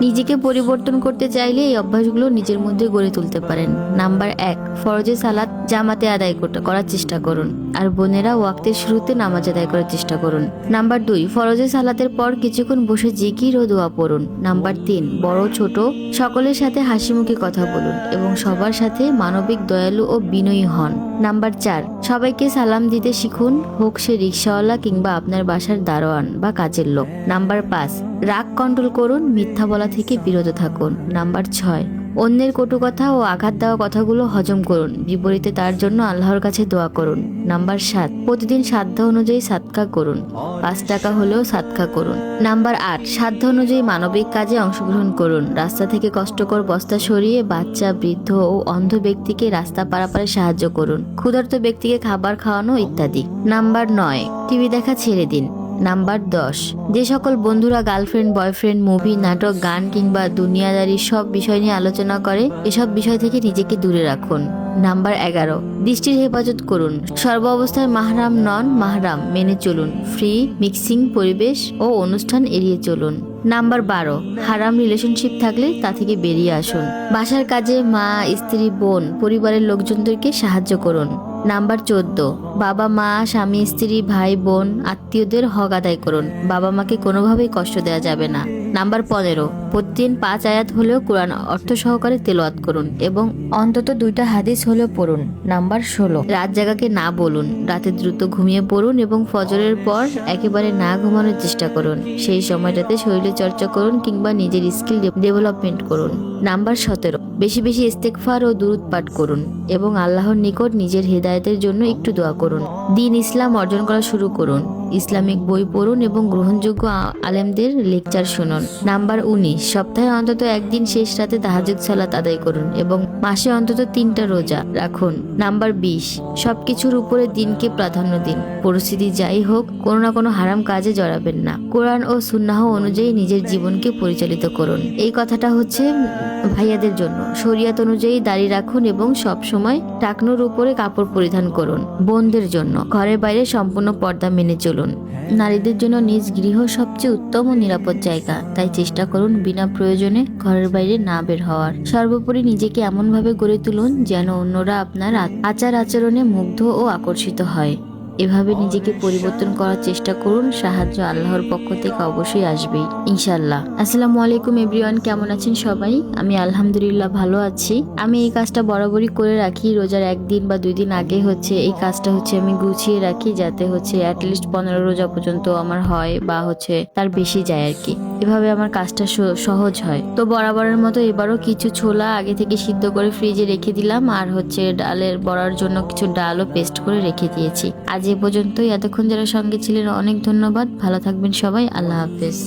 নিজেকে পরিবর্তন করতে চাইলে এই অভ্যাসগুলো নিজের মধ্যে গড়ে তুলতে পারেন। নাম্বার এক, ফরজে সালাত জামাতে আদায় করার চেষ্টা করুন। আর বোনেরা ওয়াক্তের শুরুতে নামাজ আদায় করার চেষ্টা করুন। নাম্বার দুই, ফরজে সালাতের পর কিছুক্ষণ বসে জিকির ও দোয়া পড়ুন। নাম্বার তিন, বড় ছোট সকলের সাথে হাসি মুখে কথা বলুন এবং সবার সাথে মানবিক দয়ালু ও বিনয়ী হন। নাম্বার চার, সবাইকে সালাম দিতে শিখুন। হোক সে রিক্সাওয়ালা কিংবা আপনার বাসার দারোয়ান বা কাজের লোক। নাম্বার পাঁচ রাগ কন্ট্রোল করুন, মিথ্যা বলা থেকে বিরত থাকুন। নাম্বার ছয়, অন্যের কটু কথা ও আঘাত দেওয়া কথাগুলো হজম করুন। বিপরীতে তার জন্য আল্লাহর কাছে দোয়া করুন। নাম্বার সাত, প্রতিদিন সাধ্য অনুযায়ী সাতকা করুন। পাঁচ টাকা হলেও সাতকা করুন। নাম্বার আট, সাধ্য অনুযায়ী মানবিক কাজে অংশগ্রহণ করুন। রাস্তা থেকে কষ্টকর বস্তা সরিয়ে বাচ্চা, বৃদ্ধ ও অন্ধ ব্যক্তিকে রাস্তা পারাপারে সাহায্য করুন। ক্ষুধার্ত ব্যক্তিকে খাবার খাওয়ানো ইত্যাদি। নাম্বার নয়, টিভি দেখা ছেড়ে দিন। নাম্বার দশ। যে সকল বন্ধুরা গার্লফ্রেন্ড, বয়ফ্রেন্ড, মুভি, নাটক, গান কিংবা দুনিয়াদারি সব বিষয় নিয়ে আলোচনা করে, এসব বিষয় থেকে নিজেকে দূরে রাখুন। নাম্বার এগারো। দৃষ্টির হেফাজত করুন। সর্ব অবস্থায় মাহরাম নন, মাহরাম মেনে চলুন। ফ্রি, মিক্সিং, পরিবেশ ও অনুষ্ঠান এড়িয়ে চলুন। নাম্বার বারো। হারাম রিলেশনশিপ থাকলে তা থেকে বেরিয়ে আসুন। বাসার কাজে মা, স্ত্রী, বোন, পরিবারের লোকজনদেরকে সাহায্য করুন। নাম্বার চোদ্দ, বাবা মা, স্বামী, স্ত্রী, ভাই, বোন, আত্মীয়দের হক আদায় করুন। বাবা মাকে কোনোভাবেই কষ্ট দেওয়া যাবে না। নাম্বার পনেরো, প্রতিদিন পাঁচ আয়াত হলেও কোরআন অর্থ সহকারে তেলোয়াত করুন এবং অন্তত দুইটা হাদিস হলেও পড়ুন। নাম্বার ষোলো, রাত জাগাকে না বলুন। রাতে দ্রুত ঘুমিয়ে পড়ুন এবং ফজরের পর একেবারে না ঘুমানোর চেষ্টা করুন। সেই সময়টাতে শরীরে চর্চা করুন কিংবা নিজের স্কিল ডেভেলপমেন্ট করুন। নাম্বার সতেরো বেশি বেশি ইস্তেকফার ও দুরুদ পাঠ করুন এবং আল্লাহর নিকট নিজের হেদায়েতের জন্য একটু দোয়া করুন। দিন ইসলাম অর্জন করা শুরু করুন। ইসলামিক বই পড়ুন এবং গ্রহণযোগ্য আলেমদের লেকচার শুনুন। নাম্বার উনিশ, সপ্তাহে অন্তত একদিন শেষ রাতে তাহাজুদ সালাত আদায় করুন এবং মাসে অন্তত তিনটা রোজা রাখুন। নাম্বার বিশ, সবকিছুর উপরে দিনকে প্রাধান্য দিন। পরিস্থিতি যাই হোক, কোনো না কোনো হারাম কাজে জড়াবেন না। কোরআন ও সুন্নাহ অনুযায়ী নিজের জীবনকে পরিচালিত করুন। এই কথাটা হচ্ছে ভাইয়াদের জন্য। শরিয়াত অনুযায়ী দাড়ি রাখুন এবং সব সময় টাকনুর উপরে কাপড় পরিধান করুন বোনদের জন্য। ঘরের বাইরে সম্পূর্ণ পর্দা মেনে চলুন। নারীদের জন্য নিজ গৃহ সবচেয়ে উত্তম ও নিরাপদ জায়গা। তাই চেষ্টা করুন বিনা প্রয়োজনে ঘরের বাইরে না বের হওয়ার। সর্বোপরি নিজেকে এমনভাবে গড়ে তুলুন যেন অন্যরা আপনার আচার আচরণে মুগ্ধ ও আকর্ষিত হয়। এভাবে নিজেকে পরিবর্তন করার চেষ্টা করুন। সাহায্য আল্লাহর পক্ষ থেকে অবশ্যই আসবেই ইনশাল্লাহ আসসালামু আলাইকুম এভরিওয়ান, কেমন আছেন সবাই? আমি আলহামদুলিল্লাহ ভালো আছি। আমি এই কাজটা বরাবরই করে রাখি। রোজার একদিন বা দুই দিন আগে হচ্ছে এই কাজটা হচ্ছে আমি গুছিয়ে রাখি, যাতে হচ্ছে অ্যাটলিস্ট পনেরো রোজা পর্যন্ত আমার হয় বা হচ্ছে তার বেশি যায় আর কি। এভাবে আমার কাজটা সহজ হয়। তো বরাবরের মতো এবারও কিছু ছোলা আগে থেকে সিদ্ধ করে ফ্রিজে রেখে দিলাম। আর হচ্ছে ডালের বড়ার জন্য কিছু ডালও পেস্ট করে রেখে দিয়েছি। আজ এ পর্যন্তই। এতক্ষণ যারা সঙ্গে ছিলেন অনেক ধন্যবাদ। ভালো থাকবেন সবাই। আল্লাহ হাফেজ।